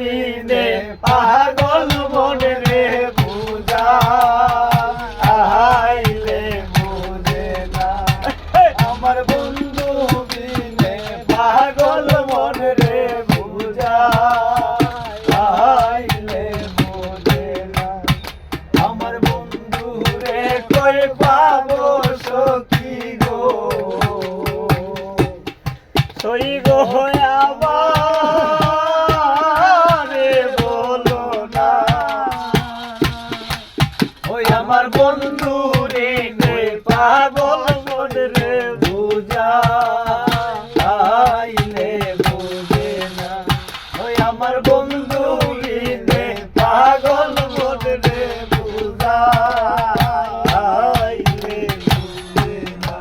বিনে পাগল মনে রে বুঝা। আইলে বুঝে না। আমার বন্ধু বিনে পাগল মনে রে বুঝা। আইলে বুঝে না। আমার বন্ধু রে কই পাবো সখী গো? সই গো আমারে পাগল মন রে বুঝা, আইলে না। ওই আমার বন্ধু রে পাগল মন রে আইলে বুঝে না।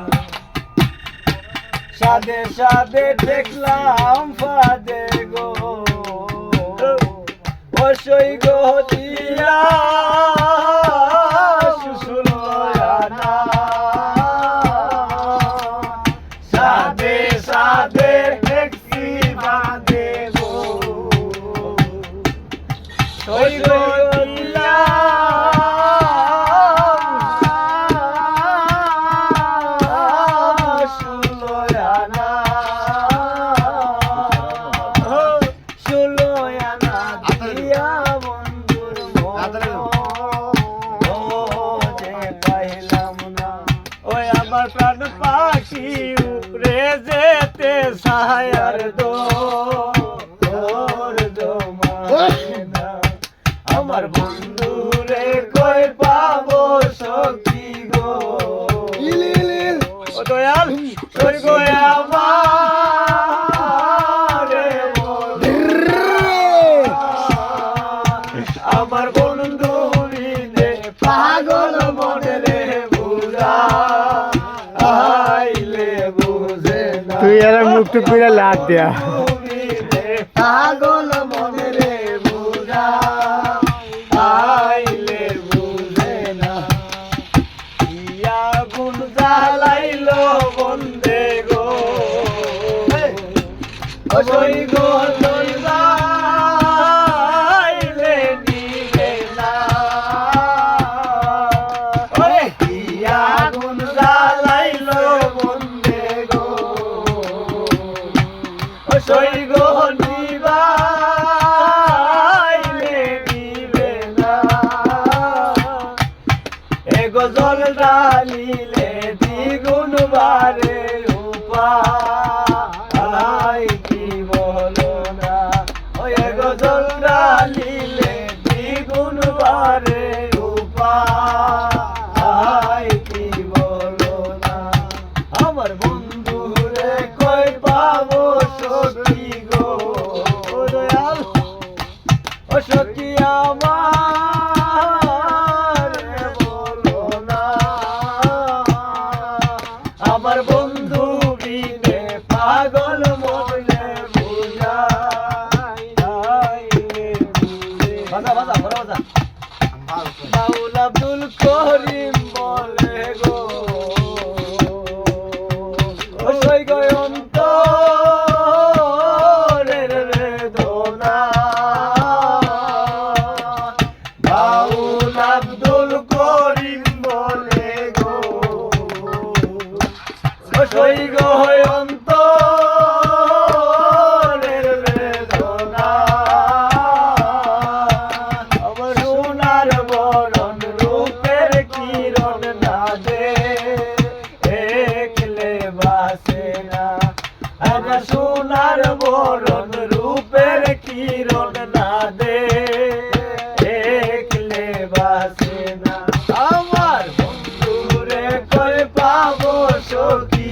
সাদে সাদে দেখলাম ফাদে গো। অসই গো দিয়া আমার প্রাণ পাখি উপরে যেতে সায়ার দো দয়াল তোর গো আমারে বন্ধু পাগল মনে রে বুঝা আইলে বুঝে তুই আর মুখ টুক করে লাগ দেয়া। পাগল মনে গজল ডালিলে দ্বিগুণ বারে উপায়। সোনার বরণ রূপের কিরণ না। দে দেখলে বাসে না। আমার বন্ধুরে কই পাবো সখী